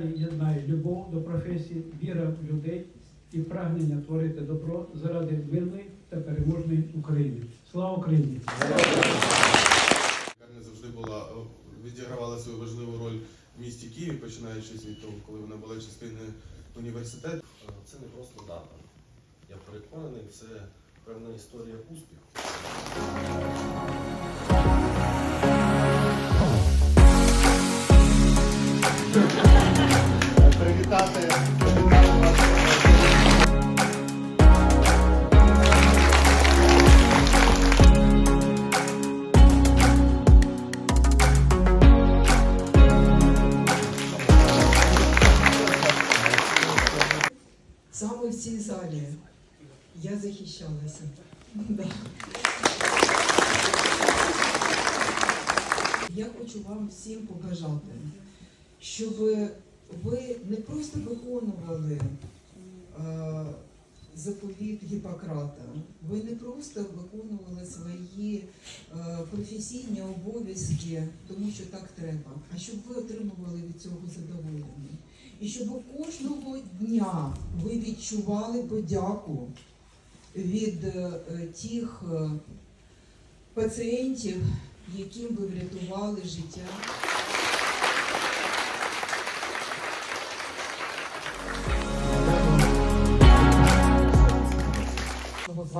нас і єднає любов до професії, віра в людей і прагнення творити добро заради мирної та переможної України. Слава Україні! Лікарня завжди була відігравала свою важливу роль в місті Києві, починаючи від того, коли вона була частиною університету. Е, Це не просто дата. Я переконаний, це певна історія успіху. Саме в цій залі я захищалася. Я хочу вам всім побажати, щоб ви не просто виконували е, заповіт Гіппократа, ви не просто виконували свої е, професійні обов'язки, тому що так треба, а щоб ви отримували від цього задоволення. І щоб кожного дня ви відчували подяку від е, тих е, пацієнтів, яким ви врятували життя.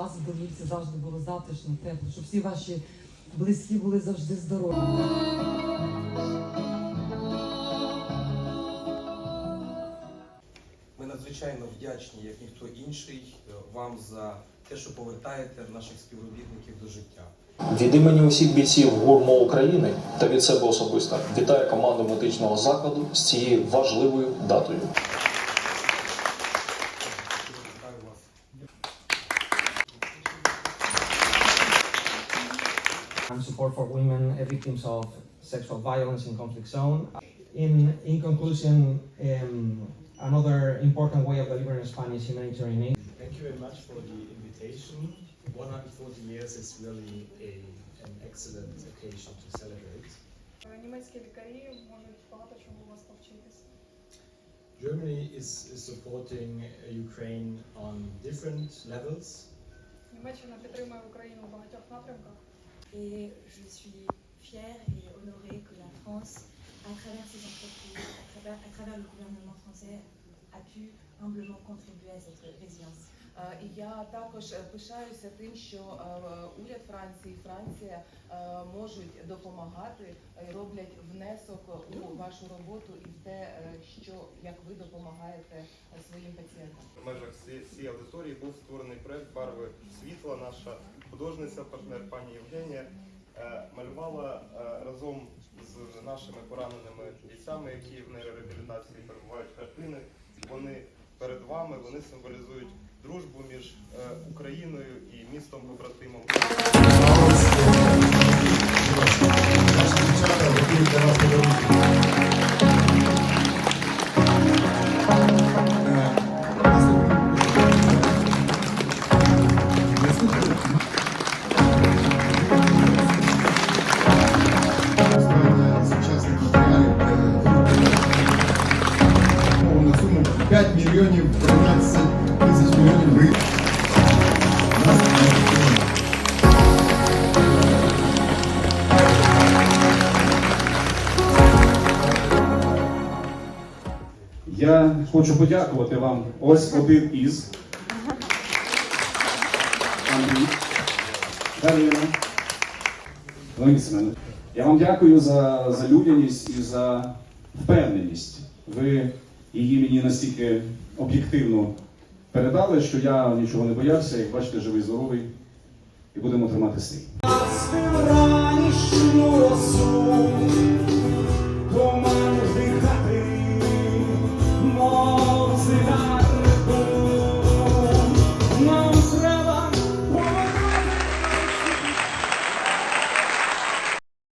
Вас в домівці завжди було затишно, тепло, щоб всі ваші близькі були завжди здорові. Ми надзвичайно вдячні, як ніхто інший, е, вам за те, що повертаєте наших співробітників до життя. Від імені усіх бійців ГУРМО України та від себе особисто вітаю команду медичного закладу з цією важливою датою. and support for women uh, victims of sexual violence in conflict zone. In, in conclusion, um, another important way of delivering Spanish humanitarian aid Thank you very much for the invitation. 140 years is really a, an excellent occasion to celebrate. Німецькі лікарі можуть багато чому у вас навчитись. Germany is, is supporting uh, Ukraine on different levels. Німеччина підтримує Україну в багатьох напрямках. Et je suis fière et honorée que la France, à travers ses entreprises, à travers, à travers le gouvernement français, a pu humblement contribuer à cette résilience. І я також пишаюся тим, що уряд Франції, Франція е, можуть допомагати і роблять внесок у вашу роботу і в те, е, що як ви допомагаєте своїм пацієнтам. В межах ці- цієї аудиторії був створений проект Барви світла. Наша художниця, партнер пані Євгенія, е, малювала е, разом з нашими пораненими бійцями, які в нейрореабілітації перебувають картини. Вони перед вами вони символізують дружбу між е, Україною і містом побратимом. Я хочу подякувати вам. Ось один із. Андрій. Дарина. Семенович. Я вам дякую за, за людяність і за впевненість. Ви її мені настільки об'єктивно передали, що я нічого не боявся, як бачите, живий, здоровий, і будемо тримати стрій. росу falls in